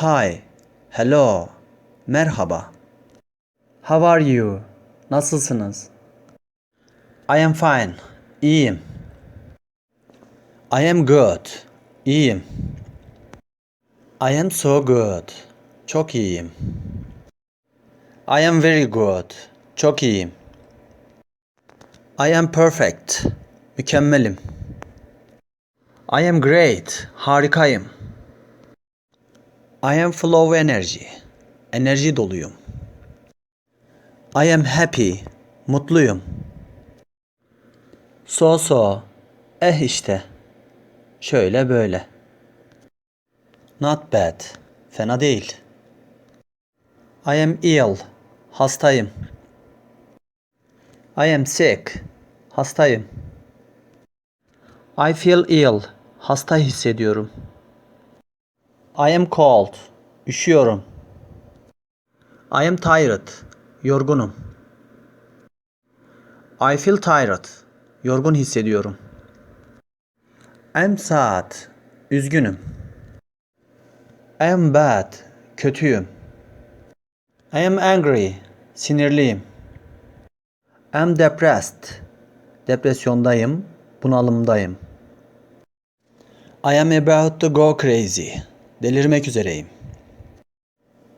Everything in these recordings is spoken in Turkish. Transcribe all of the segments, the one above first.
Hi, hello, merhaba. How are you? Nasılsınız? I am fine, iyiyim. I am good, iyiyim. I am so good, çok iyiyim. I am very good, çok iyiyim. I am perfect, mükemmelim. I am great, harikayım. I am full of energy, enerji doluyum. I am happy, mutluyum. So so, eh işte. Şöyle böyle. Not bad, fena değil. I am ill, hastayım. I am sick, hastayım. I feel ill, hasta hissediyorum. I am cold, üşüyorum. I am tired, yorgunum. I feel tired, yorgun hissediyorum. I'm sad, üzgünüm. I am bad, kötüyüm. I am angry, sinirliyim. I am depressed, depresyondayım, bunalımdayım. I am about to go crazy, delirmek üzereyim.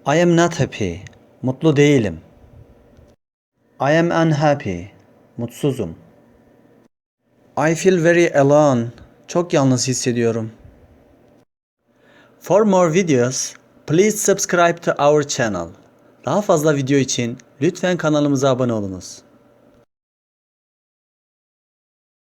I am not happy, mutlu değilim. I am unhappy, mutsuzum. I feel very alone, çok yalnız hissediyorum. For more videos, please subscribe to our channel. Daha fazla video için lütfen kanalımıza abone olunuz.